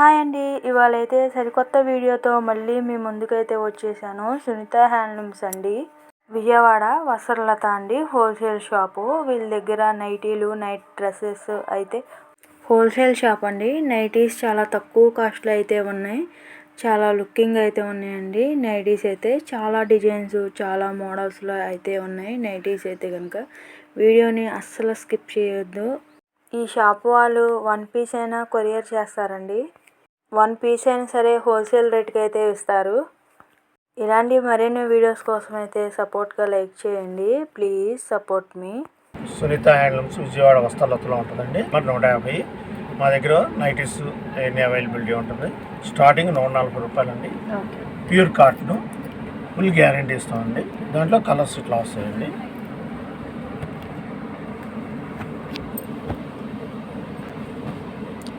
Hi అండి. ఇవాళ అయితే సరికొత్త వీడియోతో మళ్ళీ మీ ముందుకైతే వచ్చేసాను. సునీత హ్యాండ్లూమ్స్ అండి. విజయవాడ వస్త్రలత అండి. Wholesale shop. వీళ్ళ దగ్గర నైటీలు నైట్ డ్రెస్సెస్ అయితే హోల్సేల్ షాప్ అండి. నైటీస్ చాలా తక్కువ కాస్ట్లో అయితే ఉన్నాయి. చాలా లుకింగ్ అయితే ఉన్నాయండి. నైటీస్ అయితే చాలా డిజైన్స్ చాలా మోడల్స్లో అయితే ఉన్నాయి. నైటీస్ అయితే కనుక వీడియోని అస్సలు స్కిప్ చేయొద్దు. ఈ షాప్ వాళ్ళు వన్ పీస్ అయినా కొరియర్ చేస్తారండి. వన్ పీస్ అయినా సరే హోల్సేల్ రేట్కి అయితే ఇస్తారు. ఇలాంటి మరిన్ని వీడియోస్ కోసం అయితే సపోర్ట్గా లైక్ చేయండి. Please support me. Sunitha handlooms Vijayawada వస్త్రాలతలో ఉంటుందండి. మరి నూట యాభై. మా దగ్గర నైటీస్ అన్ని అవైలబిలిటీ ఉంటుంది. స్టార్టింగ్ నూట నలభై రూపాయలండి. Pure cotton. ఫుల్ గ్యారంటీ ఇస్తామండి. దాంట్లో కలర్స్ ఇట్లా వస్తాయండి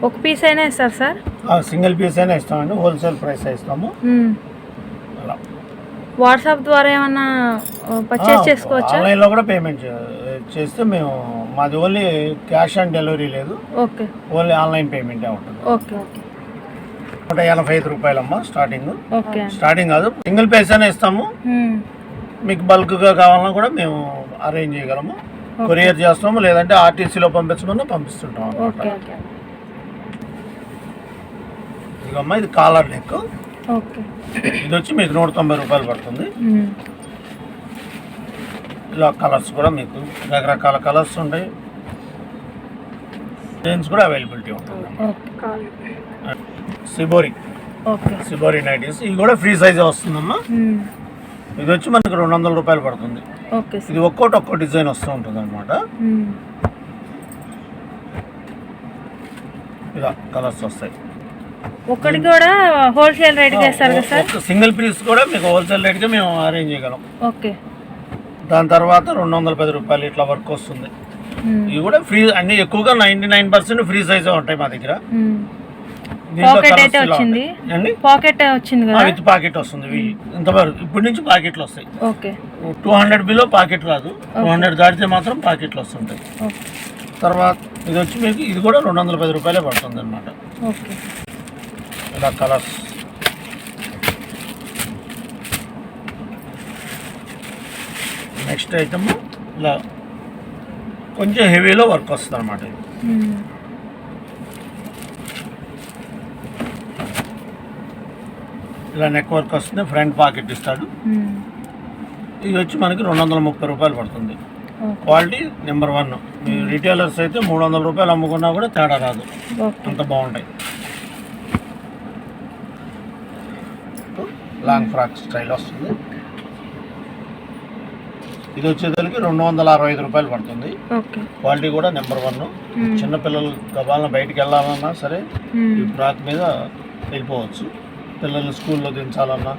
ఒక పీస్ అయినా ఇస్తారు సార్? సింగిల్ పీస్ అయినా ఇస్తామండి. హోల్సేల్ ప్రైస్ ఇస్తాము. వాట్సాప్ ద్వారా ఏమన్నా పర్చేస్ చేసుకోవచ్చా? ఆన్లైన్లో కూడా పేమెంట్ చేస్తే మేము మాది ఓన్లీ క్యాష్ ఆన్ డెలివరీ లేదు. ఓకే. ఓన్లీ ఆన్లైన్ పేమెంటే ఉంటుంది. Okay okay. నూట ఎనభై ఐదు రూపాయలమ్మా స్టార్టింగ్ ఓకే స్టార్టింగ్ కాదు. సింగిల్ పీస్ అయినా ఇస్తాము. మీకు బల్క్గా కావాలన్నా కూడా మేము అరేంజ్ చేయగలము. కొరియర్ చేస్తాము. లేదంటే ఆర్టీసీలో పంపించమన్నా పంపిస్తుంటాం ఓకే. ఇదిగమ్మా ఇది కాలర్ నెక్. ఇది వచ్చి మీకు నూట తొంభై రూపాయలు పడుతుంది. ఇలా కలర్స్ కూడా మీకు రకరకాల కలర్స్ ఉంటాయి. డిజైన్స్ కూడా అవైలబిలిటీ ఉంటుంది సిబోరి సిబోరి నైటీస్ ఇది కూడా ఫ్రీ సైజే వస్తుందమ్మా. ఇది వచ్చి మనకి రెండు వందల రూపాయలు పడుతుంది. ఇది ఒక్కోటి ఒక్కో డిజైన్ వస్తూ ఉంటుంది అనమాట ఇలా కలర్స్ వస్తాయి. ఒక్కటి కూడా హోల్సేల్ రేట్కి వేస్తారు కదా సార్? సింగిల్ పీస్ కూడా మీకు హోల్సేల్ రేట్గా మేము అరేంజ్ చేయగలం. ఓకే. దాని తర్వాత రెండు వందల పది రూపాయలు ఇట్లా వర్క్ వస్తుంది. ఇవి కూడా ఫ్రీ అన్ని ఎక్కువగా నైంటీ నైన్ పర్సెంట్ ఫ్రీ సైజే ఉంటాయి మా దగ్గర. పాకెట్ అయితే వచ్చింది. అండి పాకెట్ వచ్చింది కదా? విత్ పాకెట్ వస్తుంది. ఇంతవరకు ఇప్పటి నుంచి పాకెట్లు వస్తాయి. Okay. Two hundred below pocket రాదు టూ హండ్రెడ్ దాటితే మాత్రం పాకెట్లు వస్తుంటాయి. తర్వాత ఇది వచ్చి మీకు ఇది కూడా రెండు వందల పది రూపాయలే పడుతుంది అనమాట ఓకే. ఇలా కలర్స్ నెక్స్ట్ ఐటమ్ ఇలా కొంచెం హెవీలో వర్క్ వస్తుంది అనమాట ఇది ఇలా నెక్ వర్క్ వస్తుంది ఫ్రంట్ పాకెట్ ఇస్తాడు ఇది వచ్చి మనకి రెండు వందల ముప్పై రూపాయలు పడుతుంది. క్వాలిటీ నెంబర్ వన్ రిటైలర్స్ అయితే మూడు వందల రూపాయలు అమ్ముకున్నా కూడా తేడా రాదు. అంత బాగుంటాయి. లాంగ్ ఫ్రాక్ స్టైల్ వస్తుంది. ఇది వచ్చేసరికి రెండు వందల అరవై ఐదు రూపాయలు పడుతుంది. క్వాలిటీ కూడా నెంబర్ వన్. చిన్నపిల్లలు గబాలను బయటికి వెళ్ళాలన్నా సరే ఈ ఫ్రాక్ మీద వెళ్ళిపోవచ్చు. పిల్లల్ని స్కూల్లో దించాలన్నా.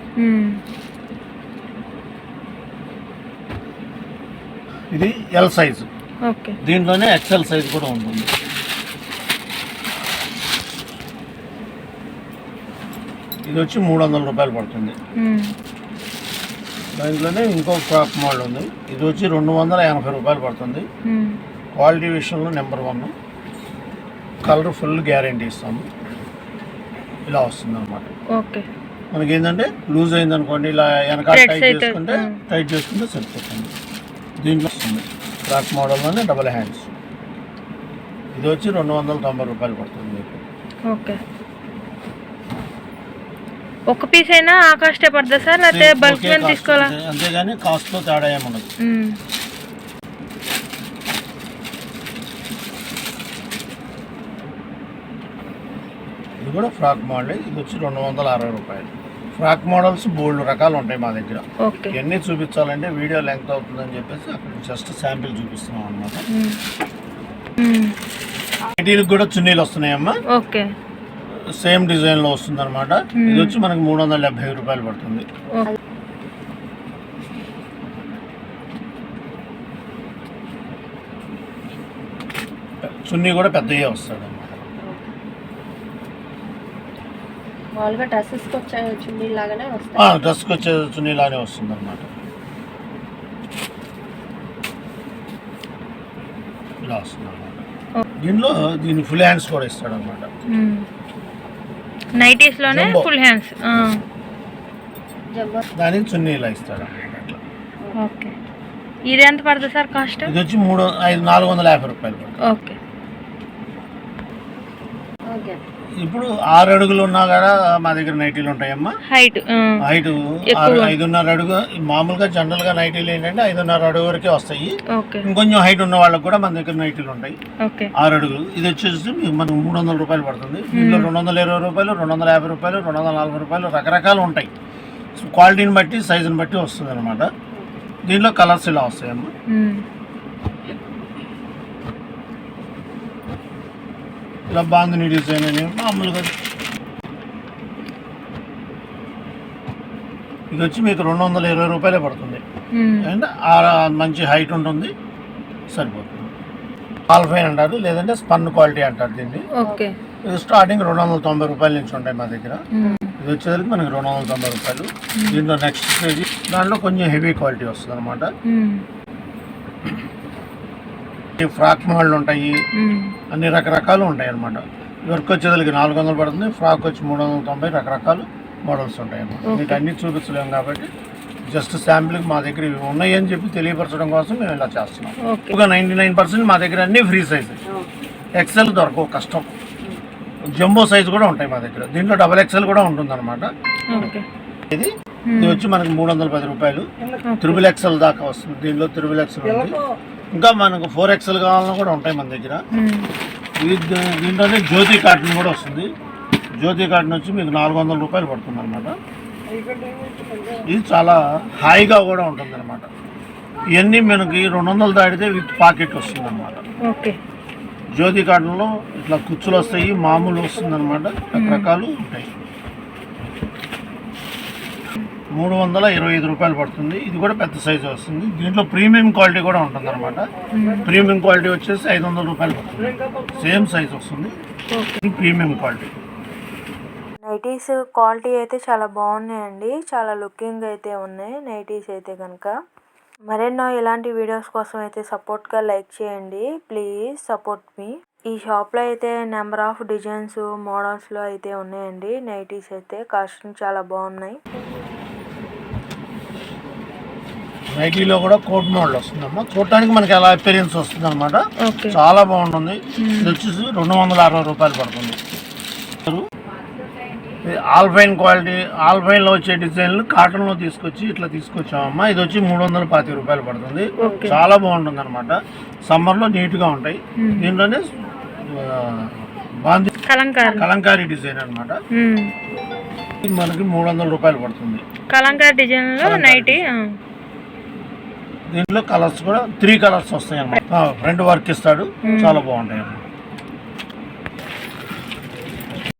ఇది ఎల్ సైజు దీంట్లోనే ఎక్సెల్ సైజ్ కూడా ఉంటుంది. ఇది వచ్చి మూడు వందల రూపాయలు పడుతుంది. దాంట్లోనే ఇంకో ఫ్రాక్ మోడల్ ఉంది. ఇది వచ్చి రెండు వందల ఎనభై రూపాయలు పడుతుంది. క్వాలిటీ విషయంలో number one. Colour full guarantee ఇస్తాము. ఇలా వస్తుంది అనమాట ఓకే. మనకి ఏంటంటే లూజ్ అయింది అనుకోండి ఇలా వెనకాల టైట్ చేసుకుంటే. టైట్ చేసుకుంటే సరిపోతుంది. దీంట్లో వస్తుంది. ఫ్రాక్ మోడల్లోనే డబల్ హ్యాండ్స్. ఇది వచ్చి రెండు వందల తొంభై రూపాయలు పడుతుంది ఓకే. ఒక పీస్ అయినా ఆ కాస్టే పడుతుందా సార్? లేకపోతే బల్క్ మీద తీసుకోవాలా? అంతే- అంతేగాని కాస్ట్లో తేడా మ్మ్. ఇది కూడా ఫ్రాక్ మోడల్ ఇది వచ్చి రెండు వందల అరవై రూపాయలు. ఫ్రాక్ మోడల్స్ బోల్డ్ రకాలు ఉంటాయి మా దగ్గర. ఓకే. ఇవన్నీ చూపించాలంటే వీడియో లెంగ్త్ అవుతుందని చెప్పేసి అక్కడ జస్ట్ శాంపిల్ చూపిస్తున్నాం అనమాట కూడా చున్నీలు వస్తున్నాయమ్మా. ఓకే. సేమ్ డిజైన్లో వస్తుంది అనమాట ఇది వచ్చి మనకి మూడు వందల డెబ్బై రూపాయలు పడుతుంది. చున్నీ కూడా పెద్దగా అనమాట మామూలుగా డ్రెస్సెస్కి వచ్చే చున్నీ లాగానే వస్తాయి. డ్రెస్కి వచ్చే చున్నీలానే వస్తుంది అనమాట ఇలా వస్తుంది అనమాట దీనిలో దీని ఫుల్ హ్యాండ్స్ కూడా ఇస్తాడు అనమాట మ్మ్. నైటీస్లోనే Jumbo. ఫుల్ హ్యాండ్స్ దానికి చున్నీ ఇలా ఇస్తాడు ఓకే ఇది ఎంత పడుతుంది సార్ కాస్ట్ ఇది వచ్చి మూడు ఐదు నాలుగు వందల యాభై రూపాయలు ఓకే ఓకే ఇప్పుడు ఆరు అడుగులు ఉన్నా కూడా మా దగ్గర నైటీలు ఉంటాయమ్మా. Height height. ఐదున్నర అడుగు మామూలుగా జనరల్గా నైటీలు ఏంటంటే ఐదున్నర అడుగు వరకే వస్తాయి. ఇంకొంచెం హైట్ ఉన్న వాళ్ళకి కూడా మన దగ్గర నైటీలు ఉంటాయి. ఆరు అడుగులు. ఇది వచ్చేసి మీకు మనకు మూడు వందల రూపాయలు పడుతుంది. దీంట్లో రెండు వందల ఇరవై రూపాయలు రెండు వందల యాభై రూపాయలు రెండు వందల నలభై రూపాయలు రకరకాలు ఉంటాయి. క్వాలిటీని బట్టి సైజుని బట్టి వస్తుంది అనమాట దీంట్లో కలర్స్ ఇలా వస్తాయమ్మా. ఇలా బాగుంది డిజైన్ అని మామూలుగా ఇది వచ్చి మీకు రెండు వందల ఇరవై రూపాయలే పడుతుంది. అండ్ ఆ మంచి హైట్ ఉంటుంది. సరిపోతుంది. ఆల్ఫైన్ అంటారు లేదంటే స్పన్ క్వాలిటీ అంటారు దీన్ని. ఇది స్టార్టింగ్ రెండు వందల తొంభై రూపాయల నుంచి ఉంటాయి మా దగ్గర. ఇది వచ్చేసరికి మనకి రెండు వందల తొంభై రూపాయలు. దీంట్లో నెక్స్ట్ స్టేజ్ దాంట్లో కొంచెం హెవీ క్వాలిటీ వస్తుంది అనమాట ఫ్రాక్ మోడల్ ఉంటాయి. అన్ని రకరకాలు ఉంటాయి అనమాట వర్క్ వచ్చేసరికి నాలుగు వందలు పడుతుంది ఫ్రాక్ వచ్చి మూడు వందల తొంభై రకరకాలు మోడల్స్ ఉంటాయి అన్నమాట మీకు అన్ని చూపించలేము కాబట్టి జస్ట్ శాంపిల్కి మా దగ్గర ఇవి ఉన్నాయి అని చెప్పి తెలియపరచడం కోసం మేము ఇలా చేస్తున్నాం. ఓకే. ఒక నైంటీ నైన్ పర్సెంట్ మా దగ్గర అన్ని ఫ్రీ సైజ్. ఎక్సెల్ దొరకవు కష్టం. జంబో సైజ్ కూడా ఉంటాయి మా దగ్గర. దీంట్లో డబల్ ఎక్సెల్ కూడా ఉంటుంది అనమాట ఓకే. ఇది ఇది వచ్చి మనకి మూడు వందల పది రూపాయలు. త్రిబుల్ ఎక్సెల్ దాకా వస్తుంది. దీనిలో త్రిబుల్ ఎక్సెల్ ఉంది. ఇంకా మనకు ఫోర్ ఎక్సెల్ కావాలన్నా కూడా ఉంటాయి మన దగ్గర. ఇది దీంట్లోనే జ్యోతి కాటన్ కూడా వస్తుంది. జ్యోతి కాటన్ వచ్చి మీకు నాలుగు వందల రూపాయలు పడుతుంది అనమాట ఇది చాలా హాయిగా కూడా ఉంటుంది అనమాట ఇవన్నీ మనకి రెండు వందలు దాటితే విత్ పాకెట్ వస్తుంది అనమాట జ్యోతి కాటన్లో ఇట్లా కుచ్చులు వస్తాయి మామూలు వస్తుంది అనమాట రకరకాలు ఉంటాయి. మూడు వందల ఇరవై ఐదు రూపాయలు పడుతుంది. ఇది కూడా పెద్ద సైజు వస్తుంది. దీంట్లో ప్రీమియం క్వాలిటీ కూడా ఉంటుంది అనమాట ప్రీమియం క్వాలిటీ వచ్చేసి ఐదు వందల రూపాయలు పడుతుంది. సేమ్ సైజ్ వస్తుంది. ఇది ప్రీమియం క్వాలిటీ. నైటీస్ క్వాలిటీ అయితే చాలా బాగున్నాయండి. చాలా లుకింగ్ అయితే ఉన్నాయి నైటీస్ అయితే కనుక. మరెన్నో ఇలాంటి వీడియోస్ కోసం అయితే సపోర్ట్గా లైక్ చేయండి. Please support me. ఈ షాప్లో అయితే నెంబర్ ఆఫ్ డిజైన్స్ మోడల్స్లో అయితే ఉన్నాయండి. నైటీస్ అయితే కాస్ట్యూమ్ చాలా బాగున్నాయి. నైటీలో కూడా కోట్ మోడల్ వస్తుందమ్మా. చూడటానికి మనకి అలా అపీరియన్స్ వస్తుంది అనమాట చాలా బాగుంటుంది. ఇది వచ్చేసి రెండు వందల అరవై రూపాయలు పడుతుంది. ఆల్ఫైన్ క్వాలిటీ ఆల్ఫైన్లో వచ్చే డిజైన్లు కాటన్లో తీసుకొచ్చి ఇట్లా తీసుకొచ్చామమ్మా. ఇది వచ్చి మూడు వందల పాతిక రూపాయలు పడుతుంది. చాలా బాగుంటుంది అనమాట సమ్మర్లో నీట్గా ఉంటాయి. దీంట్లోనే బాంది కలంకారీ. కలంకారీ డిజైన్ అనమాట మనకి మూడు వందల రూపాయలు పడుతుంది. కలంకారీ డిజైన్లో నైటీ దీంట్లో కలర్స్ కూడా త్రీ కలర్స్ వస్తాయి అన్నమాట ఫ్రంట్ వర్క్ ఇస్తాడు. చాలా బాగుంటాయి అన్నమాట.